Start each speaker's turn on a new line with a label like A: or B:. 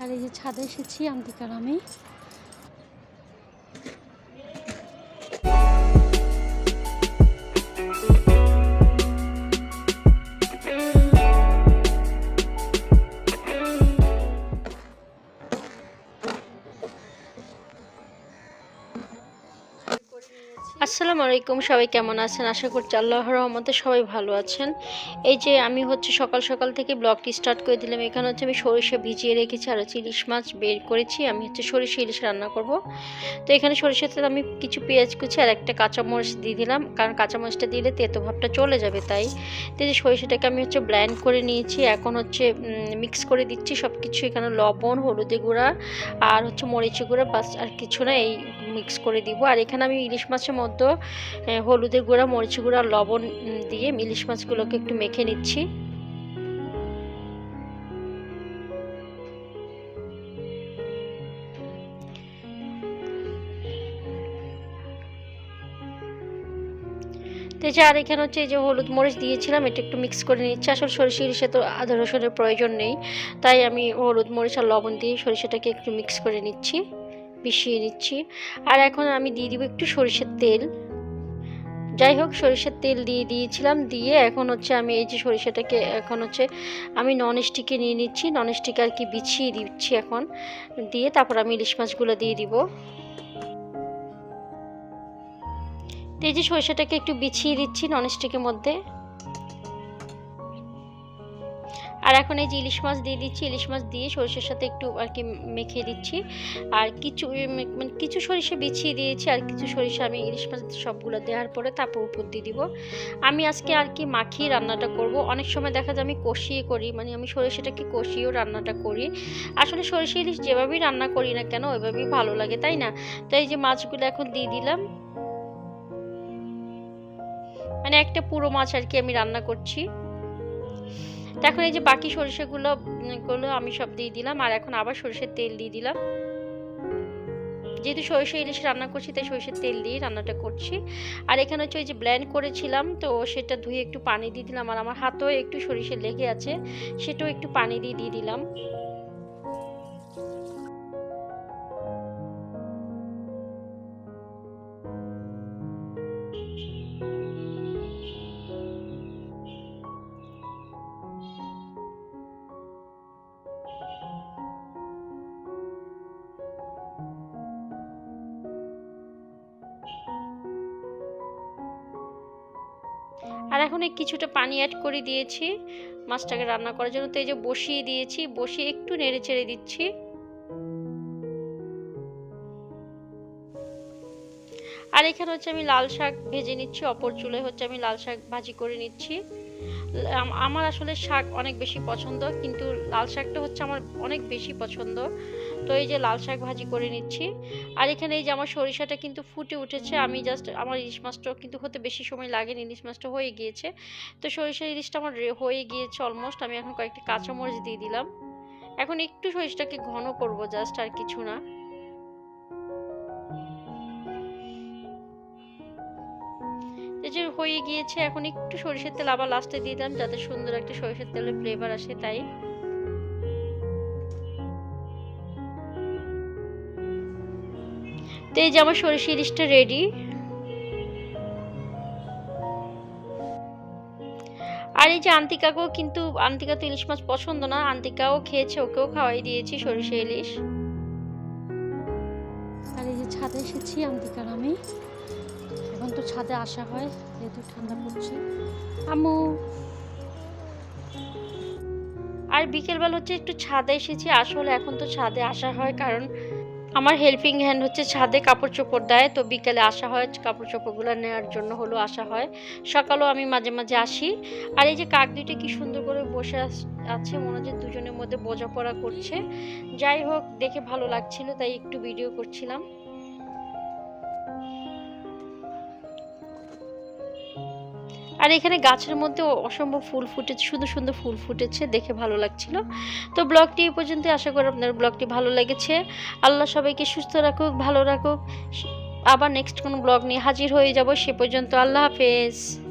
A: আর এই যে ছাদে এসেছি আন্তিকার আমি। আসসালামু আলাইকুম, সবাই কেমন আছেন? আশা করছি আল্লাহর রহমতে সবাই ভালো আছেন। এই যে আমি হচ্ছে সকাল সকাল থেকে ব্লগটি স্টার্ট করে দিলাম। এখানে হচ্ছে আমি সরিষা ভিজিয়ে রেখেছি আর হচ্ছে ইলিশ মাছ বের করেছি। আমি হচ্ছে সরিষা ইলিশ রান্না করব। তো এখানে সরিষাতে আমি কিছু পেঁয়াজ কুচি আর একটা কাঁচামরিচ দিয়ে দিলাম। কারণ কাঁচামরিচটা দিলে তেতো ভাবটা চলে যাবে তাই। তো যে সরিষাটাকে আমি হচ্ছে ব্ল্যান্ড করে নিয়েছি। এখন হচ্ছে মিক্স করে দিচ্ছি। সব কিছু এখানে লবণ হলুদে গুঁড়া আর হচ্ছে মরিচি গুঁড়া। বাস আর কিছু না, এই মিক্স করে দিব। আর এখানে আমি ইলিশ মাছের মধ্যে হলুদের গুঁড়া, মরিচ গুঁড়া, লবণ দিয়ে ইলিশ মাছগুলোকে একটু মেখে নিচ্ছি। তো আর এখানে হচ্ছে যে হলুদ মরিচ দিয়েছিলাম, এটা একটু মিক্স করে নিচ্ছি। আসলে সরিষা ইলিশে তো আদা রসুনের প্রয়োজন নেই, তাই আমি হলুদ মরিচ আর লবণ দিয়ে সরিষাটাকে একটু মিক্স করে নিচ্ছি। মিশিয়ে নিচ্ছি আর এখন আমি দিয়ে দিব একটু সরিষার তেল। যাই হোক, সরিষার তেল দিয়ে দিয়েছিলাম, দিয়ে এখন হচ্ছে আমি এই যে সরিষাটাকে এখন হচ্ছে আমি নন স্টিকে নিয়ে নিচ্ছি। নন স্টিকে আর কি বিছিয়ে দিচ্ছি এখন। দিয়ে তারপর আমি ইলিশ মাছগুলো দিয়ে দিব। তো এই যে সরিষাটাকে একটু বিছিয়ে দিচ্ছি ননস্টিকের মধ্যে। আর এখন এই যে ইলিশ মাছ দিয়ে দিচ্ছি, ইলিশ মাছ দিয়ে সরিষার সাথে একটু আর কি মেখে দিচ্ছি। আর কিছু মানে কিছু সরিষা বিছিয়ে দিয়েছি, আর কিছু সরিষা আমি ইলিশ মাছ সবগুলো দেওয়ার পরে তারপর উপর দিয়ে দিব। আমি আজকে আর কি মাখিয়ে রান্নাটা করব। অনেক সময় দেখা যায় আমি কষিয়ে করি মানে আমি সরিষাটাকে কষিয়েও রান্নাটা করি। আসলে সরিষা ইলিশ যেভাবেই রান্না করি না কেন, ওইভাবেই ভালো লাগে, তাই না? তো এই যে মাছগুলো এখন দিয়ে দিলাম। মানে একটা পুরো মাছ আর কি আমি রান্না করছি। এখন এই যে বাকি সরিষাগুলো, গুলো আমি সব দিয়ে দিলাম, আর এখন আবার সরিষার তেল দিয়ে দিলাম। যেহেতু সরিষা ইলিশ রান্না করছি, তাই সরিষার তেল দিয়ে রান্নাটা করছি। আর এখানে হচ্ছে ওই যে ব্ল্যান্ড করেছিলাম, তো সেটা ধুয়ে একটু পানি দিয়ে দিলাম, আর আমার হাতেও একটু সরিষা লেগে আছে, সেটাও একটু পানি দিয়ে দিয়ে দিলাম। আর এখন এই কিছুটা পানি অ্যাড করে দিয়েছি। মাছটাকে রান্না করার জন্য। তো এই যে বসিয়ে দিয়েছি, বসিয়ে একটু নেড়ে চেড়ে দিচ্ছি। আর এখানে হচ্ছে আমি লাল শাক ভেজে নিচ্ছি, অপর চুলে হচ্ছে আমি লাল শাক ভাজি করে নিচ্ছি। আমার আসলে শাক অনেক বেশি পছন্দ, কিন্তু লাল শাকটা হচ্ছে আমার অনেক বেশি পছন্দ। তো এই যে লাল শাক ভাজি করে নিচ্ছি। আর এখানে এই যে আমার সরিষাটা কিন্তু ফুটে উঠেছে, আমি জাস্ট আমার ইলিশ মাছটা কিন্তু হতে বেশি সময় লাগেনি, ইলিশ মাছটা হয়ে গিয়েছে। তো সরিষা ইলিশটা আমার হয়ে গিয়েছে অলমোস্ট আমি এখন কয়েকটা কাঁচামরিচ দিয়ে দিলাম। এখন একটু সরিষাটাকে ঘন করব জাস্ট আর কিছু না। যে হয়ে গিয়েছে, এখন একটু সরিষার তেল আবার লাস্টে দিয়ে দিলাম, যাতে সুন্দর একটা সরিষার তেলের ফ্লেভার আসে তাই। তো এই যে আমার সরিষা ইলিশটা রেডি আর এই যে আন্তিকাকেও কিন্তু আন্তিকা তো ইলিশ মাছ পছন্দ না আন্তিকাও খেয়েছে ওকেও খাওয়াই দিয়েছি সরিষা ইলিশ। আর এই যে ছাদে এসেছি আন্তিকার আমি। এখন তো ছাদে আসা হয় যেহেতু ঠান্ডা পড়ছে। আমু আর বিকেলবেলা হচ্ছে একটু ছাদে এসেছি আসলে এখন তো ছাদে আসা হয় কারণ আমার হেল্পিং হ্যান্ড হচ্ছে ছাদে কাপড় চোপড় দেয়। তো বিকেলে আসা হয়, কাপড় চোপড়গুলো নেওয়ার জন্য হলো আসা হয়। সকালেও আমি মাঝে মাঝে আসি। আর এই যে কাক দুইটা কি সুন্দর করে বসে আছে মনে হচ্ছে দুজনের মধ্যে বোঝাপড়া করছে। যাই হোক, দেখে ভালো লাগছিল, তাই একটু ভিডিও করছিলাম। আর এখানে গাছের মধ্যে অসম্ভব ফুল ফুটেছে সুন্দর সুন্দর ফুল ফুটেছে, দেখে ভালো লাগছিল। তো ব্লগটি এই পর্যন্ত, আশা করি আপনার ব্লগটি ভালো লেগেছে। আল্লাহ সবাইকে সুস্থ রাখুক, ভালো রাখুক। আবার নেক্সট কোন ব্লগ নিয়ে হাজির হয়ে যাব, সে পর্যন্ত আল্লাহ হাফেজ।